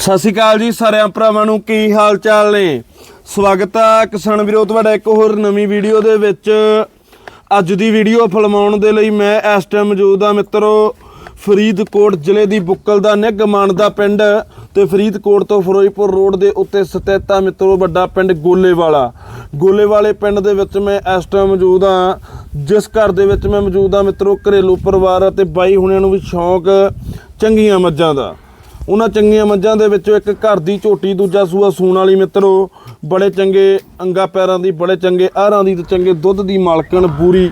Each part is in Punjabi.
ਸਤਿ ਸ਼੍ਰੀ ਅਕਾਲ ਜੀ ਸਾਰਿਆਂ ਭਰਾਵਾਂ ਨੂੰ, ਕੀ ਹਾਲ ਚਾਲ ਨੇ? ਸਵਾਗਤ ਹੈ ਕਿਸਾਨ ਵੀਰੋ, ਤੁਹਾਡਾ ਇੱਕ ਹੋਰ ਨਵੀਂ ਵੀਡੀਓ ਦੇ ਵਿੱਚ। ਅੱਜ ਦੀ ਵੀਡੀਓ ਫਿਲਮਾਉਣ ਦੇ ਲਈ ਮੈਂ ਇਸ ਟਾਈਮ ਮੌਜੂਦ ਆ ਮਿੱਤਰੋ, ਫਰੀਦਕੋਟ ਜ਼ਿਲ੍ਹੇ ਦੀ ਬੁੱਕਲ ਦਾ ਨਿੱਘ ਮਾਨਦਾ ਪਿੰਡ ਤੇ ਫਰੀਦਕੋਟ ਤੋਂ ਫਿਰੋਜ਼ਪੁਰ ਰੋਡ ਦੇ ਉੱਤੇ ਸਥਿਤ ਆ ਮਿੱਤਰੋ, ਵੱਡਾ ਪਿੰਡ ਗੋਲੇਵਾਲਾ। ਗੋਲੇਵਾਲੇ ਪਿੰਡ ਦੇ ਵਿੱਚ ਮੈਂ ਇਸ ਟਾਈਮ ਮੌਜੂਦ ਆ ਜਿਸ ਘਰ ਦੇ ਵਿੱਚ ਮੈਂ ਮੌਜੂਦ ਆ ਮਿੱਤਰੋ, ਘਰੇਲੂ ਪਰਿਵਾਰ ਅਤੇ ਬਾਈ ਹੁਣਿਆਂ ਨੂੰ ਵੀ ਸ਼ੌਂਕ, ਚੰਗੀਆਂ ਮੱਝਾਂ ਦਾ। ਉਹਨਾਂ ਚੰਗੀਆਂ ਮੱਝਾਂ ਦੇ ਵਿੱਚੋਂ ਇੱਕ ਘਰ ਦੀ ਝੋਟੀ, ਦੂਜਾ ਸੂਆ ਸੂਣ ਵਾਲੀ ਮਿੱਤਰੋ, ਬੜੇ ਚੰਗੇ ਅੰਗਾ ਪੈਰਾਂ ਦੀ, ਬੜੇ ਚੰਗੇ ਆਹਰਾਂ ਦੀ ਤੇ ਚੰਗੇ ਦੁੱਧ ਦੀ ਮਾਲਕਣ ਬੂਰੀ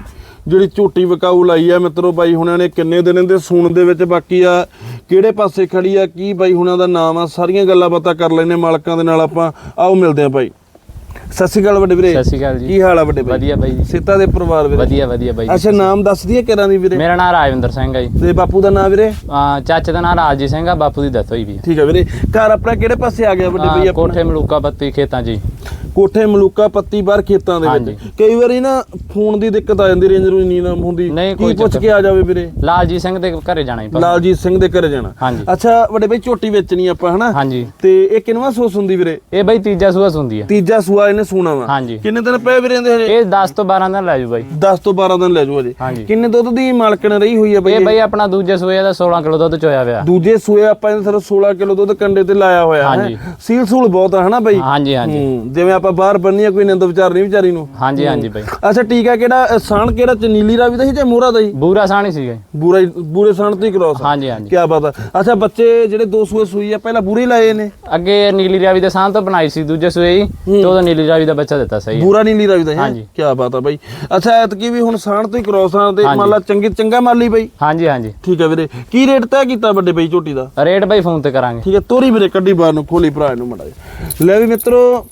ਜਿਹੜੀ ਝੋਟੀ ਵਿਕਾਊ ਲਾਈ ਆ ਮਿੱਤਰੋ ਬਾਈ, ਹੁਣਾਂ ਨੇ ਕਿੰਨੇ ਦਿਨ ਦੇ ਸੂਣ ਦੇ ਵਿੱਚ ਬਾਕੀ ਆ, ਕਿਹੜੇ ਪਾਸੇ ਖੜੀ ਆ, ਕੀ ਬਾਈ, ਹੁਣਾਂ ਦਾ ਨਾਮ ਆ, ਸਾਰੀਆਂ ਗੱਲਾਂ ਬਾਤਾਂ ਕਰ ਲੈਨੇ ਮਾਲਕਾਂ ਦੇ ਨਾਲ ਆਪਾਂ। ਆਓ ਮਿਲਦੇ ਆ ਬਾਈ। ਸਤਿ ਸ਼੍ਰੀ ਅਕਾਲ ਵੱਡੇ ਵੀਰੇ। ਸਤਿ ਸ਼੍ਰੀ ਅਕਾਲ ਜੀ। ਕੀ ਹਾਲ ਆ ਵੱਡੇ ਬਾਈ ਵਧੀਆ ਬਾਈ ਜੀ। ਸਿੱਤਾ ਦੇ ਪਰਿਵਾਰ ਵੀਰੇ? ਵਧੀਆ ਵਧੀਆ ਬਾਈ ਜੀ। ਅੱਛਾ ਨਾਮ ਦੱਸ ਦਈਏ ਕਿਹੜਾ ਦੀ ਵੀਰੇ? ਮੇਰਾ ਨਾਮ ਰਾਜਵਿੰਦਰ ਸਿੰਘ ਹੈ ਜੀ। ਤੇ ਬਾਪੂ ਦਾ ਨਾਮ ਵੀਰੇ? ਚਾਚੇ ਦਾ ਨਾਮ ਰਾਜਜੀ ਸਿੰਘ ਆ ਬਾਪੂ ਦੀ ਦੱਸ ਹੋਈ ਵੀ। ਠੀਕ ਆ ਵੀਰੇ। ਘਰ ਆਪਣਾ ਕਿਹੜੇ ਪਾਸੇ ਆ ਗਿਆ ਵੱਡੇ ਆਪਣਾ? ਕੋਠੇ ਮਲੂਕਾ ਪੱਤੀ ਖੇਤਾਂ ਜੀ। ਕੋਠੇ ਮਲੂਕਾ ਪੱਤੀ ਬਾਹਰ ਖੇਤਾਂ ਦੇ ਵਿੱਚ। ਕਈ ਵਾਰੀ ਨਾ ਫੋਨ ਦੀ ਦਿੱਕਤ ਆ ਜਾਂਦੀ ਰੇਂਜ ਰੂੰਜ ਨਹੀਂ ਨਾ ਹੁੰਦੀ। ਕੀ ਪੁੱਛ ਕੇ ਆ ਜਾਵੇ ਵੀਰੇ? ਲਾਲਜੀ ਸਿੰਘ ਦੇ ਘਰੇ ਜਾਣਾ ਜੀ ਲਾਲਜੀਤ ਸਿੰਘ ਦੇ ਘਰੇ ਜਾਣਾ। ਅੱਛਾ ਵੱਡੇ ਬਈ ਝੋਟੀ ਵੇਚਣੀ ਆਪਾਂ ਹਨਾ? ਹਾਂਜੀ। ਤੇ ਇਹ ਕਿੰਨਵਾਂ ਸੂਸ ਹੁੰਦੀ ਵੀਰੇ? ਇਹ ਬਾਈ ਤੀਜਾ ਸੂਆ ਸੁੰਦੀ ਆ। ਤੀਜਾ ਸੂਆ ਇਹਨੇ ਸੂਣਾ ਵਾ। ਹਾਂਜੀ। ਕਿੰਨੇ ਦਿਨ ਪਏ ਵੀਰੇ ਇਹਦੇ ਹਜੇ? ਇਹ 10 ਤੋਂ 12 ਦਿਨ ਲੈ ਜੂ ਬਾਈ। 10 ਤੋਂ 12 ਦਿਨ ਲੈ ਅਜੇ ਹਾਂਜੀ। ਕਿੰਨੇ ਦੁੱਧ ਦੀ ਮਾਲਕਣ ਰਹੀ ਹੋਈ ਆ ਬਈ ਇਹ ਬਾਈ ਆਪਣਾ ਦੂਜੇ ਸੂਏ ਦਾ 16 ਕਿਲੋ ਦੁੱਧ ਚੋਇਆ ਹੋਇਆ। ਦੂਜੇ ਸੂਏ ਆਪਾਂ ਇਹਦੇ ਸਿਰ 16 ਕਿਲੋ ਦੁੱਧ ਕੰਡੇ ਤੇ ਲਾਇਆ ਹੋਇਆ ਹੈ। ਸੀਲ ਸੂਲ ਬਹੁਤ ਆ ਹਨਾ ਬਈ? ਹਾਂਜੀ ਹਾਂਜੀ। ਹੂੰ ਜਿਵੇਂ ਆਪਾਂ ਬਾਹਰ ਬੰਨੀ ਆ ਕੋਈ ਨਿੰਦ ਵਿਚਾਰ ਨਹੀਂ ਵਿਚਾਰੀ ਨੂੰ। ਹਾਂਜੀ ਹਾਂਜੀ ਬਾਈ। ਅੱਛਾ ਟੀਕਾ ਕਿਹੜਾ ਸਾਣ ਕਿਹੜਾ ਚ ਨੀਲੀ ਰਾਵੀ ਦਾ ਸੀ ਜਾਂ ਮੋਹਰਾ ਦਾ ਸੀ? ਬੂਰਾ ਸਾਣੀ ਸੀਗਾ ਜੀ। ਬੂਰਾ ਹੀ- ਬੂਰੇ ਸਾਣ ਤੋਂ ਹੀ ਕ੍ਰੋਸ ਹਾਂਜੀ ਹਾਂਜੀ। ਕੀ ਬਾਤ ਆ। ਅੱਛਾ ਬੱਚੇ ਜਿਹੜੇ ਦੋ ਸੂਏ ਸੂਈ ਆ ਪਹਿਲਾਂ ਬੂਰੇ ਹੀ ਲਾਏ ਨੇ। ਅੱਗੇ ਨੀਲੀ ਰਾਵੀ ਦੇ ਸਾਹ ਤੋਂ ਬਣਾਈ ਸੀ ਦੂਜੇ ਸੂਏ ਜੀ ਤੇ ਉਹਦਾ ਨੀਲੀ ਰਾਵੀ ਦਾ ਬੱਚਾ ਦਿੱਤਾ ਸਹੀ ਹੈ। ਬੂਰਾ ਨੀਲੀ ਰਾਵੀ ਦਾ ਹੈ? ਹਾਂਜੀ। ਕੀ ਬਾਤ ਆ ਬਾਈ। ਅੱਛਾ ਐਤਕੀ ਵੀ ਹੁਣ ਸਾਣ ਤੋਂ ਹੀ ਕ੍ਰੋਸ ਆ ਤੇ। ਮੰਨ ਲਾ ਚੰਗੀ ਚੰਗਾ ਮੰਨ ਲਈ ਬਾਈ। ਹਾਂਜੀ ਹਾਂਜੀ। ਠੀਕ ਹੈ ਵੀਰੇ। ਕੀ ਰੇਟ ਤੈਅ ਕੀਤਾ ਵੱਡੇ ਬਾਈ ਝੋਟੀ ਦਾ? ਰੇਟ ਬਾਈ ਫੋਨ ਤੇ ਕਰਾਂਗੇ। ਠੀਕ ਹੈ ਤੋਰੀ ਵੀਰੇ ਕੱਢੀ ਬਾਹਰ ਨੂੰ ਖੋਲੀ ਭਰਾ ਨੂੰ ਮੜਾ ਲੈ ਵੀ ਮਿੱਤਰੋ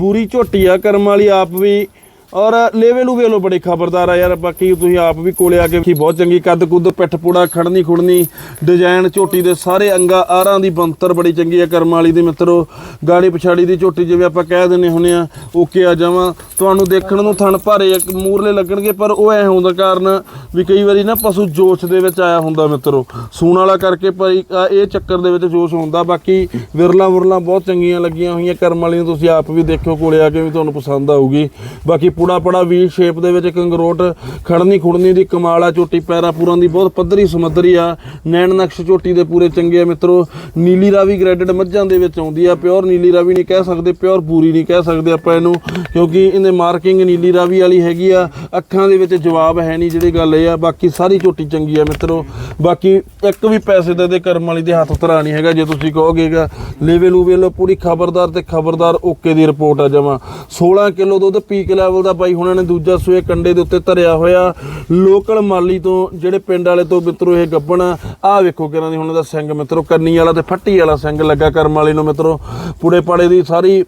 ਬੂਰੀ ਝੋਟੀ ਆ ਕਰਮ ਵਾਲੀ ਆਪ ਵੀ ਔਰ ਲੇਵੇ ਲੂ ਵੇਲੋ ਬੜੇ ਖਬਰਦਾਰ ਆ ਯਾਰ, ਬਾਕੀ ਤੁਸੀਂ ਆਪ ਵੀ ਕੋਲੇ ਆ ਕੇ ਕੀ ਬਹੁਤ ਚੰਗੀ ਕੱਦ ਕੁੱਦ, ਪਿੱਠ ਪੂੜਾ, ਖੜਨੀ ਖੁੜਨੀ ਡਿਜ਼ਾਈਨ ਝੋਟੀ ਦੇ ਸਾਰੇ ਅੰਗਾ, ਆਰਾਂ ਦੀ ਬੰਤਰ ਬੜੀ ਚੰਗੀ ਆ ਕਰਮ ਵਾਲੀ ਦੀ ਮਿੱਤਰੋ। ਗਾੜੀ ਪਛਾੜੀ ਦੀ ਝੋਟੀ ਜਿਵੇਂ ਆਪਾਂ ਕਹਿ ਦਿੰਨੇ ਹੁੰਨੇ ਆ, ਓਕੇ ਆ ਜਾਵਾਂ। ਤੁਹਾਨੂੰ ਦੇਖਣ ਨੂੰ ਥਣ ਭਾਰੇ ਮੂਰਲੇ ਲੱਗਣਗੇ, ਪਰ ਉਹ ਐ ਹੁੰਦਾ ਕਾਰਨ ਵੀ ਕਈ ਵਾਰੀ ਨਾ ਪਸ਼ੂ ਜੋਸ਼ ਦੇ ਵਿੱਚ ਆਇਆ ਹੁੰਦਾ ਮਿੱਤਰੋ। ਸੂਣ ਵਾਲਾ ਕਰਕੇ ਭਾਈ ਇਹ ਚੱਕਰ ਦੇ ਵਿੱਚ ਜੋਸ਼ ਹੁੰਦਾ। ਬਾਕੀ ਵਿਰਲਾ ਵਿਰਲਾ ਬਹੁਤ ਚੰਗੀਆਂ ਲੱਗੀਆਂ ਹੋਈਆਂ, ਕਰਮ ਵਾਲੀਆਂ ਤੁਸੀਂ ਆਪ ਵੀ ਦੇਖਿਓ, ਕੋਲੇ ਆ ਕੇ ਵੀ ਤੁਹਾਨੂੰ ਪਸੰਦ ਆਊਗੀ। ਬਾਕੀ ਪੂੜਾ ਪੜਾ ਵੀ ਸ਼ੇਪ ਦੇ ਵਿੱਚ ਕੰਗਰੋਟ ਖੜਨੀ ਖੁੜਨੀ ਦੀ ਕਮਾਲ ਆ, ਝੋਟੀ ਪੈਰਾ ਪੂਰਾਂ ਦੀ ਬਹੁਤ ਪੱਧਰੀ ਸਮੱਧਰੀ ਆ। ਨੈਣ ਨਕਸ਼ ਝੋਟੀ ਦੇ ਪੂਰੇ ਚੰਗੇ ਆ ਮਿੱਤਰੋ। ਨੀਲੀ ਰਾਵੀ ਗ੍ਰੈਡਡ ਮੱਝਾਂ ਦੇ ਵਿੱਚ ਆਉਂਦੀ ਆ ਪਿਓਰ ਨੀਲੀ ਰਾਵੀ ਨਹੀਂ ਕਹਿ ਸਕਦੇ ਪਿਓਰ ਬੂਰੀ ਨਹੀਂ ਕਹਿ ਸਕਦੇ ਆਪਾਂ ਇਹਨੂੰ, ਕਿਉਂਕਿ ਇਹਦੇ ਮਾਰਕਿੰਗ ਨੀਲੀ ਰਾਵੀ ਵਾਲੀ ਹੈਗੀ ਆ। ਅੱਖਾਂ ਦੇ ਵਿੱਚ ਜਵਾਬ ਹੈ ਨਹੀਂ ਜਿਹੜੀ ਗੱਲ ਇਹ ਆ, ਬਾਕੀ ਸਾਰੀ ਝੋਟੀ ਚੰਗੀ ਆ ਮਿੱਤਰੋ। ਬਾਕੀ ਇੱਕ ਵੀ ਪੈਸੇ ਦਾ ਦੇ ਕਰਮ ਵਾਲੀ ਦੇ ਹੱਥ ਧਰਾ ਨਹੀਂ ਹੈਗਾ, ਜੇ ਤੁਸੀਂ ਕਹੋਗੇਗਾ ਲੈਵਲ ਨੂੰ ਵੇਲੋ ਪੂਰੀ ਖਬਰਦਾਰ ਤੇ ਖਬਰਦਾਰ ਓਕੇ ਦੀ ਰਿਪੋਰਟ ਆ ਜਮਾ। 16 ਕਿਲੋ ਦੁੱਧ, ਪੀਕ ਲੈਵਲ ਦਾ ਬਾਈ, ਹੁਣਾਂ ਨੇ ਦੂਜਾ ਸੂਏ ਕੰਡੇ ਦੇ ਉੱਤੇ ਧਰਿਆ ਹੋਇਆ ਲੋਕਲ ਮਾਲੀ ਤੋਂ, ਜਿਹੜੇ ਪਿੰਡ ਵਾਲੇ ਤੋਂ ਮਿੱਤਰੋ ਇਹ ਗੱਬਣ ਆਹ ਵੇਖੋ ਕਿਹਨਾਂ ਦੀ ਹੁਣ ਦਾ ਸਿੰਘ ਮਿੱਤਰੋ, ਕੰਨੀ ਵਾਲਾ ਤੇ ਫੱਟੀ ਵਾਲਾ ਸਿੰਘ ਲੱਗਾ ਕਰਮ ਵਾਲੇ ਨੂੰ ਮਿੱਤਰੋ। ਪੂੜੇ ਪਾੜੇ ਦੀ ਸਾਰੀ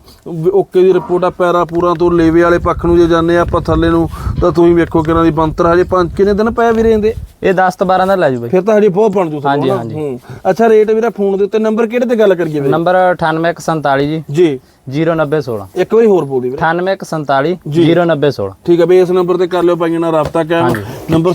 ਓਕੇ ਦੀ ਰਿਪੋਰਟ ਆ, ਪੈਰਾ ਪੂਰਾ ਤੋਂ ਲੇਵੇ ਵਾਲੇ ਪੱਖ ਨੂੰ ਜੇ ਜਾਂਦੇ ਆ ਆਪਾਂ ਥੱਲੇ ਨੂੰ, ਤਾਂ ਤੁਸੀਂ ਵੇਖੋ ਕਿਹਨਾਂ ਦੀ ਬੰਤਰ ਹਜੇ ਪੰਜ ਕਿੰਨੇ ਦਿਨ ਪਏ ਵੀਰੇ ਇਹਦੇ? ਇਹ 10 ਤੋਂ 12 ਦਿਨ ਲੈ ਜੂ ਬਾਈ। ਫਿਰ ਤਾਂ ਹਜੇ ਬਹੁਤ ਬਣ ਜੂ ਹਾਂਜੀ। ਹਾਂਜੀ। ਹੂੰ। ਅੱਛਾ ਰੇਟ ਵੀਰਾ ਫੋਨ ਦੇ ਉੱਤੇ ਨੰਬਰ ਕਿਹੜੇ ਤੇ ਗੱਲ ਕਰੀਏ ਵੀਰੇ? ਨੰਬਰ 9847 ਜੀ। ਜੀ। 0916 ਇੱਕ ਵਾਰੀ ਹੋਰ ਬੋਲ ਦੇ ਵੀਰੇ। 9847 ਜੀ। 0916 ਠੀਕ ਹੈ ਬਈ ਇਸ ਨੰਬਰ ਤੇ ਕਰ ਲਿਓ ਭਾਈਆਂ ਨਾਲ ਰਾਬਤਾ ਕਾਇਮ। ਨੰਬਰ